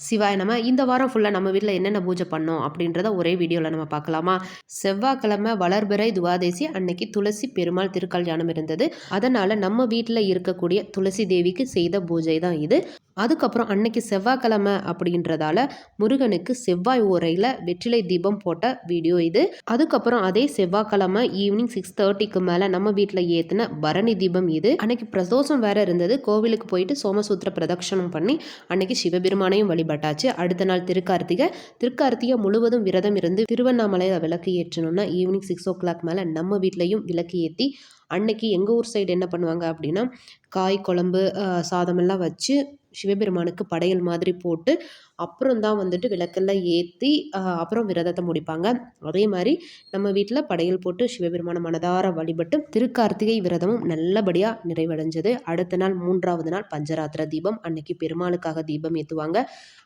சிவாய் நம்ம இந்த வாரம் ஃபுல்லாக நம்ம வீட்டில் என்னென்ன பூஜை பண்ணோம் அப்படின்றத ஒரே வீடியோவில் நம்ம பார்க்கலாமா? செவ்வாய்க்கிழமை வளர்பிறை துவாதேசி அன்னைக்கு துளசி பெருமாள் திருக்கல்யாணம் இருந்தது. அதனால் நம்ம வீட்டில் இருக்கக்கூடிய துளசி தேவிக்கு செய்த பூஜை தான் இது. அதுக்கப்புறம் அன்னைக்கு செவ்வாய்க்கிழமை அப்படின்றதால முருகனுக்கு செவ்வாய் ஓரையில் வெற்றிலை தீபம் போட்ட வீடியோ இது. அதுக்கப்புறம் அதே செவ்வாய்க்கிழமை ஈவினிங் சிக்ஸ் தேர்ட்டிக்கு மேலே நம்ம வீட்டில் ஏற்றின பரணி தீபம் இது. அன்னைக்கு பிரதோஷம் வேற இருந்தது. கோவிலுக்கு போயிட்டு சோமசூத்திர பிரதட்சணம் பண்ணி அன்னைக்கு சிவபெருமானையும் வழிபட்டாச்சு. அடுத்த நாள் திருக்கார்த்திகை. திருக்கார்த்திகை முழுவதும் விரதம் இருந்து திருவண்ணாமலையில் விளக்கு ஏற்றணும்னா ஈவினிங் சிக்ஸ் ஓ கிளாக் மேலே நம்ம வீட்லையும் விளக்கு ஏற்றி அன்னைக்கு எங்கள் ஊர் சைடு என்ன பண்ணுவாங்க அப்படின்னா காய் குழம்பு சாதமெல்லாம் வச்சு சிவபெருமானுக்கு படையல் மாதிரி போட்டு அப்புறம் தான் வந்துட்டு விளக்கெல்லாம் ஏற்றி அப்புறம் விரதத்தை முடிப்பாங்க. அதே மாதிரி நம்ம வீட்டில் படையல் போட்டு சிவபெருமான மனதார வழிபட்டு திருக்கார்த்திகை விரதமும் நல்லபடியாக நிறைவடைஞ்சது. அடுத்த நாள் மூன்றாவது நாள் பஞ்சராத்திர தீபம். அன்னைக்கு பெருமாளுக்காக தீபம் ஏற்றுவாங்க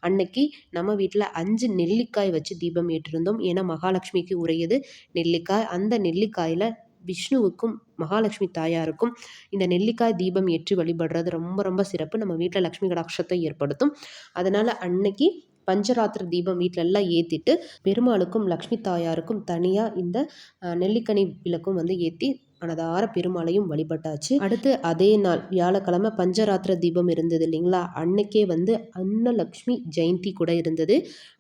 அன்னைக்கு நம்ம வீட்டில் அஞ்சு நெல்லிக்காய் வச்சு தீபம் ஏற்றிருந்தோம். ஏன்னா மகாலட்சுமிக்கு உரையது நெல்லிக்காய். அந்த நெல்லிக்காயில் விஷ்ணுவுக்கும் மகாலட்சுமி தாயாருக்கும் இந்த நெல்லிக்காய் தீபம் ஏற்றி வழிபடுறது ரொம்ப ரொம்ப சிறப்பு. நம்ம வீட்டில் லக்ஷ்மி கடாட்சத்தை ஏற்படுத்தும். அதனால் அன்னைக்கு பஞ்சராத்திர தீபம் வீட்டில எல்லாம் ஏற்றிட்டு பெருமாளுக்கும் லக்ஷ்மி தாயாருக்கும் தனியாக இந்த நெல்லிக்கனி விளக்கும் வந்து ஏற்றி மனதார பெருமாளையும் வழிபட்டாச்சு. அடுத்து அதே நாள் வியாழக்கிழமை பஞ்சராத்திர தீபம் இருந்தது இல்லைங்களா? அன்னைக்கே வந்து அன்னலக்ஷ்மி ஜெயந்தி கூட இருந்தது.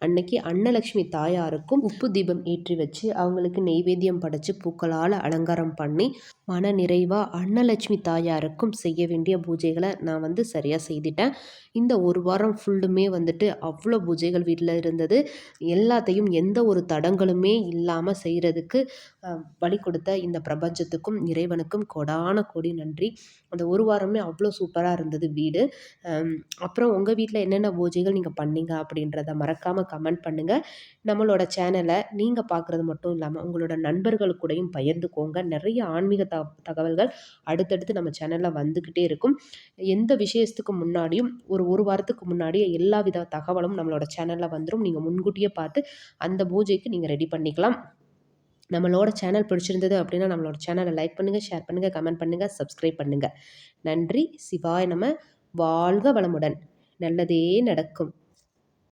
அன்னைக்கு அன்னலக்ஷ்மி தாயாருக்கும் உப்பு தீபம் ஏற்றி வச்சு அவங்களுக்கு நெய்வேத்தியம் படைச்சு பூக்களால் அலங்காரம் பண்ணி மன நிறைவாக அன்னலட்சுமி தாயாருக்கும் செய்ய வேண்டிய பூஜைகளை நான் வந்து சரியாக செய்துட்டேன். இந்த ஒரு வாரம் ஃபுல்லுமே வந்துட்டு அவ்வளோ பூஜைகள் வீட்டில் இருந்தது. எல்லாத்தையும் எந்த ஒரு தடங்களுமே இல்லாமல் செய்கிறதுக்கு வழி கொடுத்த இந்த பிரபஞ்சத்துக்கும் இறைவனுக்கும் கொடான கொடி நன்றி. அந்த ஒரு வாரமே அவ்வளோ சூப்பராக இருந்தது வீடு. அப்புறம் உங்கள் வீட்டில் என்னென்ன பூஜைகள் நீங்கள் பண்ணீங்க அப்படின்றத மறக்காமல் கமெண்ட் பண்ணுங்கள் நம்மளோட சேனலை நீங்கள் பார்க்குறது மட்டும் இல்லாமல் உங்களோட நண்பர்கள் கூடயும் பகிர்ந்துக்கோங்க நிறைய ஆன்மீக த தகவல்கள் அடுத்தடுத்து நம்ம சேனலில் வந்துக்கிட்டே இருக்கும். எந்த விஷயத்துக்கு முன்னாடியும் ஒரு ஒரு வாரத்துக்கு முன்னாடியே எல்லா வித தகவலும் நம்மளோட சேனலில் வந்துடும் நீங்கள் முன்கூட்டியே பார்த்து அந்த பூஜைக்கு நீங்கள் ரெடி பண்ணிக்கலாம். நம்மளோட சேனல் பிடிச்சிருந்தது அப்படின்னா நம்மளோட சேனலை லைக் பண்ணுங்கள் ஷேர் பண்ணுங்கள் கமெண்ட் பண்ணுங்கள் சப்ஸ்கிரைப் பண்ணுங்கள் நன்றி. சிவாய் நம்ம வாழ்க வளமுடன். நல்லதே நடக்கும்.